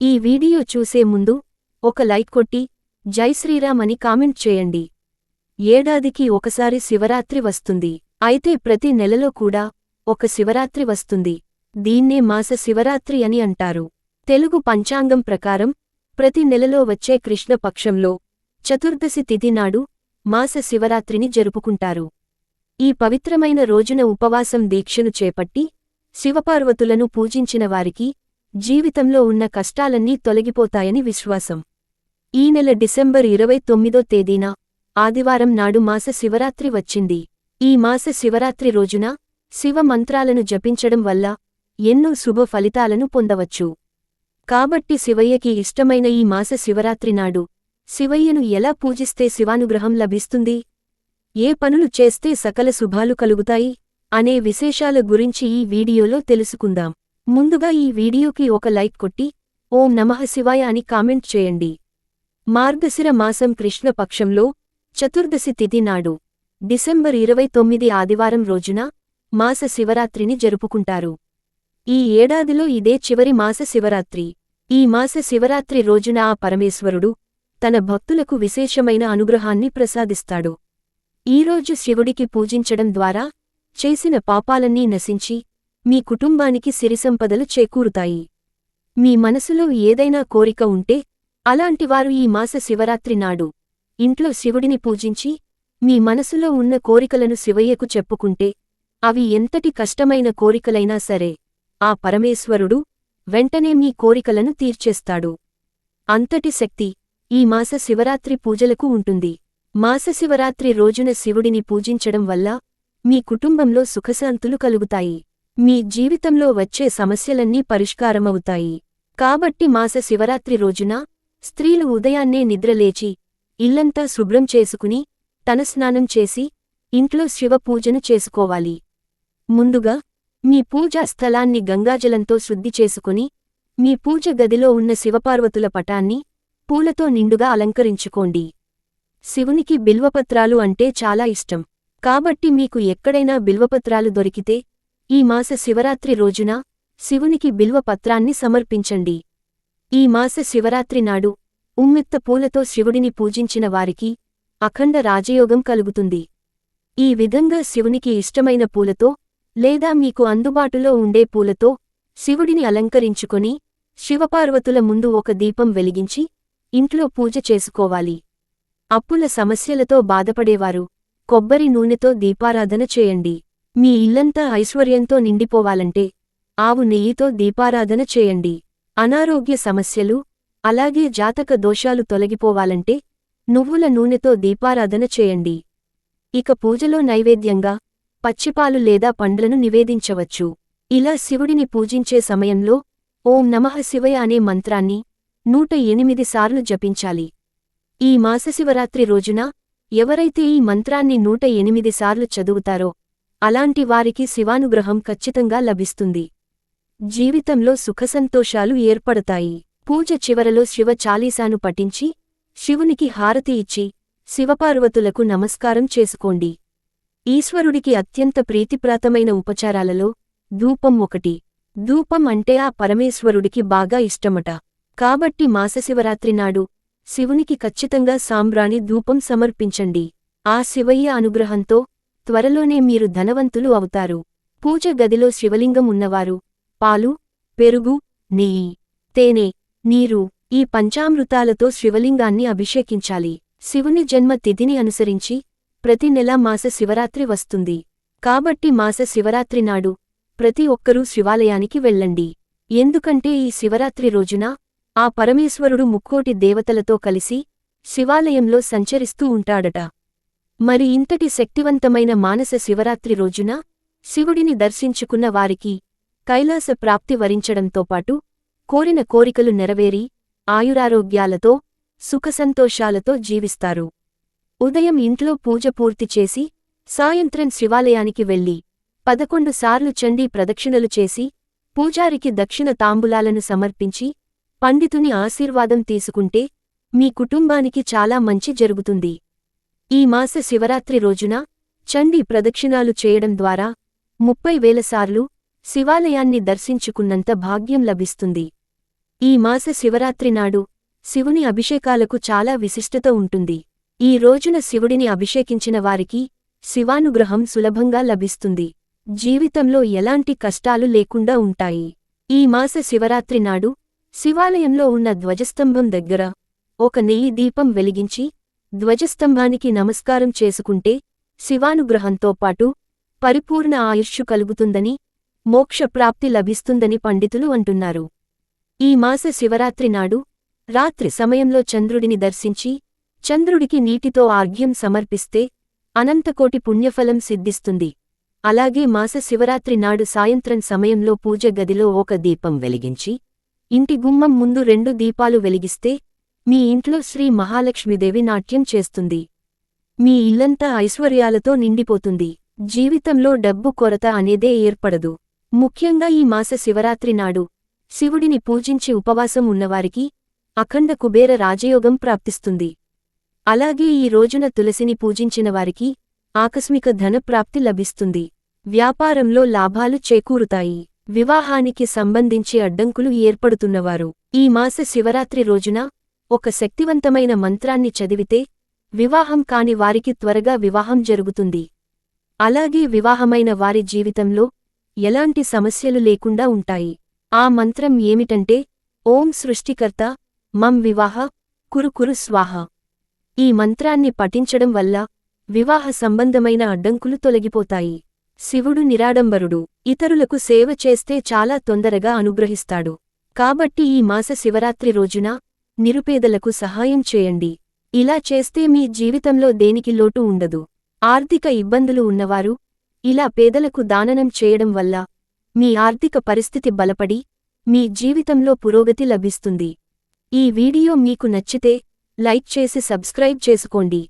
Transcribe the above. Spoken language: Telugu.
ఈ వీడియో చూసే ముందు ఒక లైక్ కొట్టి జై శ్రీరామ్ అని కామెంట్ చేయండి. ఏడాదికి ఒకసారి శివరాత్రి వస్తుంది. అయితే ప్రతి నెలలో కూడా ఒక శివరాత్రి వస్తుంది. దీన్నే మాస శివరాత్రి అని అంటారు. తెలుగు పంచాంగం ప్రకారం ప్రతి నెలలో వచ్చే కృష్ణ పక్షంలో చతుర్దశి తిథి నాడు మాస శివరాత్రిని జరుపుకుంటారు. ఈ పవిత్రమైన రోజున ఉపవాసం దీక్షను చేపట్టి శివపార్వతులను పూజించిన వారికి జీవితంలో ఉన్న కష్టాలన్నీ తొలగిపోతాయని విశ్వాసం. ఈ నెల డిసెంబర్ ఇరవై తొమ్మిదో తేదీన ఆదివారం నాడు మాస శివరాత్రి వచ్చింది. ఈ మాస శివరాత్రి రోజున శివ మంత్రాలను జపించడం వల్ల ఎన్నో శుభ ఫలితాలను పొందవచ్చు. కాబట్టి శివయ్యకి ఇష్టమైన ఈ మాస శివరాత్రి నాడు శివయ్యను ఎలా పూజిస్తే శివానుగ్రహం లభిస్తుంది? ఏ పనులు చేస్తే సకల శుభాలు కలుగుతాయి? అనే విశేషాల గురించి ఈ వీడియోలో తెలుసుకుందాం. ముందుగా ఈ వీడియోకి ఒక లైక్ కొట్టి ఓం నమః శివాయ అని కామెంట్ చేయండి. మార్గశిర మాసం కృష్ణపక్షంలో చతుర్దశి తిథి నాడు డిసెంబర్ ఇరవై తొమ్మిది ఆదివారం రోజున మాస శివరాత్రిని జరుపుకుంటారు. ఈ ఏడాదిలో ఇదే చివరి మాస శివరాత్రి. ఈ మాస శివరాత్రి రోజున ఆ పరమేశ్వరుడు తన భక్తులకు విశేషమైన అనుగ్రహాన్ని ప్రసాదిస్తాడు. ఈరోజు శివుడికి పూజించడం ద్వారా చేసిన పాపాలన్నీ నశించి మీ కుటుంబానికి సిరిసంపదలు చేకూరుతాయి. మీ మనసులో ఏదైనా కోరిక ఉంటే అలాంటివారు ఈ మాస శివరాత్రి నాడు ఇంట్లో శివుడిని పూజించి మీ మనసులో ఉన్న కోరికలను శివయ్యకు చెప్పుకుంటే అవి ఎంతటి కష్టమైన కోరికలైనా సరే ఆ పరమేశ్వరుడు వెంటనే మీ కోరికలను తీర్చేస్తాడు. అంతటి శక్తి ఈ మాస శివరాత్రి పూజలకు ఉంటుంది. మాస శివరాత్రి రోజున శివుడిని పూజించడం వల్ల మీ కుటుంబంలో సుఖశాంతులు కలుగుతాయి. మీ జీవితంలో వచ్చే సమస్యలన్నీ పరిష్కారమవుతాయి. కాబట్టి మాస శివరాత్రి రోజున స్త్రీలు ఉదయాన్నే నిద్రలేచి ఇల్లంతా శుభ్రం చేసుకుని తనస్నానం చేసి ఇంట్లో శివ పూజను చేసుకోవాలి. ముందుగా మీ పూజా స్థలాన్ని గంగాజలంతో శుద్ధి చేసుకుని మీ పూజ గదిలో ఉన్న శివపార్వతుల పటాన్ని పూలతో నిండుగా అలంకరించుకోండి. శివునికి బిల్వపత్రాలు అంటే చాలా ఇష్టం. కాబట్టి మీకు ఎక్కడైనా బిల్వపత్రాలు దొరికితే ఈ మాస శివరాత్రి రోజున శివునికి బిల్వపత్రాన్ని సమర్పించండి. ఈ మాస శివరాత్రి నాడు ఉమ్మెత్త పూలతో శివుడిని పూజించిన వారికి అఖండ రాజయోగం కలుగుతుంది. ఈ విధంగా శివునికి ఇష్టమైన పూలతో లేదా మీకు అందుబాటులో ఉండే పూలతో శివుడిని అలంకరించుకొని శివపార్వతుల ముందు ఒక దీపం వెలిగించి ఇంట్లో పూజ చేసుకోవాలి. అప్పుల సమస్యలతో బాధపడేవారు కొబ్బరి నూనెతో దీపారాధన చేయండి. మీ ఇల్లంతా ఐశ్వర్యంతో నిండిపోవాలంటే ఆవు నెయ్యితో దీపారాధన చేయండి. అనారోగ్య సమస్యలు అలాగే జాతక దోషాలు తొలగిపోవాలంటే నువ్వుల నూనెతో దీపారాధన చేయండి. ఇక పూజలో నైవేద్యంగా పచ్చిపాలు లేదా పండ్లను నివేదించవచ్చు. ఇలా శివుడిని పూజించే సమయంలో ఓం నమః శివయ అనే మంత్రాన్ని నూట ఎనిమిది సార్లు జపించాలి. ఈ మాసశివరాత్రి రోజున ఎవరైతే ఈ మంత్రాన్ని నూట ఎనిమిది సార్లు చదువుతారో అలాంటి వారికి శివానుగ్రహం ఖచ్చితంగా లభిస్తుంది. జీవితంలో సుఖసంతోషాలు ఏర్పడతాయి. పూజ చివరలో శివ చాలీసాను పఠించి శివునికి హారతి ఇచ్చి శివపార్వతులకు నమస్కారం చేసుకోండి. ఈశ్వరుడికి అత్యంత ప్రీతిప్రాతమైన ఉపచారాలలో ధూపం ఒకటి. ధూపం అంటే ఆ పరమేశ్వరుడికి బాగా ఇష్టమట. కాబట్టి మాసశివరాత్రి నాడు శివునికి ఖచ్చితంగా సాంబ్రాణి ధూపం సమర్పించండి. ఆ శివయ్య అనుగ్రహంతో త్వరలోనే మీరు ధనవంతులు అవుతారు. పూజ గదిలో శివలింగం ఉన్నవారు పాలు పెరుగు నెయ్యి తేనె నీరు ఈ పంచామృతాలతో శివలింగాన్ని అభిషేకించాలి. శివుని జన్మ తిథిని అనుసరించి ప్రతి నెలా మాస శివరాత్రి వస్తుంది. కాబట్టి మాస శివరాత్రి నాడు ప్రతి ఒక్కరూ శివాలయానికి వెళ్ళండి. ఎందుకంటే ఈ శివరాత్రి రోజున ఆ పరమేశ్వరుడు ముక్కోటి దేవతలతో కలిసి శివాలయంలో సంచరిస్తూ ఉంటాడట. మరి ఇంతటి శక్తివంతమైన మానస శివరాత్రి రోజున శివుడిని దర్శించుకున్న వారికి కైలాస ప్రాప్తి వరించడంతో పాటు కోరిన కోరికలు నెరవేరి ఆయురారోగ్యాలతో సుఖసంతోషాలతో జీవిస్తారు. ఉదయం ఇంట్లో పూజ పూర్తి చేసి సాయంత్రం శివాలయానికి వెళ్ళి పదకొండు సార్లు చండీ ప్రదక్షిణలు చేసి పూజారికి దక్షిణ తాంబులాలను సమర్పించి పండితుని ఆశీర్వాదం తీసుకుంటే మీ కుటుంబానికి చాలా మంచి జరుగుతుంది. ఈ మాస శివరాత్రి రోజున చండీ ప్రదక్షిణాలు చేయడం ద్వారా ముప్పై వేలసార్లు శివాలయాన్ని దర్శించుకున్నంత భాగ్యం లభిస్తుంది. ఈ మాస శివరాత్రి నాడు శివుని అభిషేకాలకు చాలా విశిష్టత ఉంటుంది. ఈ రోజున శివుడిని అభిషేకించిన వారికి శివానుగ్రహం సులభంగా లభిస్తుంది. జీవితంలో ఎలాంటి కష్టాలు లేకుండా ఉంటాయి. ఈ మాస శివరాత్రి నాడు శివాలయంలో ఉన్న ధ్వజస్తంభం దగ్గర ఒక నెయ్యి దీపం వెలిగించి ధ్వజస్తంభానికి నమస్కారం చేసుకుంటే శివానుగ్రహంతో పాటు పరిపూర్ణ ఆయుష్షు కలుగుతుందని మోక్షప్రాప్తి లభిస్తుందని పండితులు అంటున్నారు. ఈ మాస శివరాత్రి నాడు రాత్రి సమయంలో చంద్రుడిని దర్శించి చంద్రుడికి నీటితో ఆర్ఘ్యం సమర్పిస్తే అనంతకోటి పుణ్యఫలం సిద్ధిస్తుంది. అలాగే మాస శివరాత్రి నాడు సాయంత్రం సమయంలో పూజ గదిలో ఒక దీపం వెలిగించి ఇంటి గుమ్మం ముందు రెండు దీపాలు వెలిగిస్తే మీ ఇంట్లో శ్రీ మహాలక్ష్మీదేవి నాట్యం చేస్తుంది. మీ ఇల్లంతా ఐశ్వర్యాలతో నిండిపోతుంది. జీవితంలో డబ్బు కొరత అనేదే ఏర్పడదు. ముఖ్యంగా ఈ మాస శివరాత్రి నాడు శివుడిని పూజించి ఉపవాసం ఉన్నవారికి అఖండ కుబేర రాజయోగం ప్రాప్తిస్తుంది. అలాగే ఈ రోజున తులసిని పూజించిన వారికి ఆకస్మిక ధనప్రాప్తి లభిస్తుంది. వ్యాపారంలో లాభాలు చేకూరుతాయి. వివాహానికి సంబంధించి అడ్డంకులు ఏర్పడుతున్నవారు. ఈ మాస శివరాత్రి రోజున ఒక శక్తివంతమైన మంత్రాన్ని చదివితే వివాహం కాని వారికి త్వరగా వివాహం జరుగుతుంది. అలాగే వివాహమైన వారి జీవితంలో ఎలాంటి సమస్యలు లేకుండా ఉంటాయి. ఆ మంత్రం ఏమిటంటే ఓం సృష్టికర్త మం వివాహ కురుకురు స్వాహ. ఈ మంత్రాన్ని పఠించడం వల్ల వివాహ సంబంధమైన అడ్డంకులు తొలగిపోతాయి. శివుడు నిరాడంబరుడు ఇతరులకు సేవ చేస్తే చాలా తొందరగా అనుగ్రహిస్తాడు. కాబట్టి ఈ మాస శివరాత్రి రోజున నిరుపేదలకు సహాయం చేయండి. ఇలా చేస్తే మీ జీవితంలో దేనికి లోటు ఉండదు. ఆర్థిక ఇబ్బందులు ఉన్నవారు ఇలా పేదలకు దాననం చేయడం వల్ల మీ ఆర్థిక పరిస్థితి బలపడి మీ జీవితంలో పురోగతి లభిస్తుంది. ఈ వీడియో మీకు నచ్చితే లైక్ చేసి సబ్స్క్రైబ్ చేసుకోండి.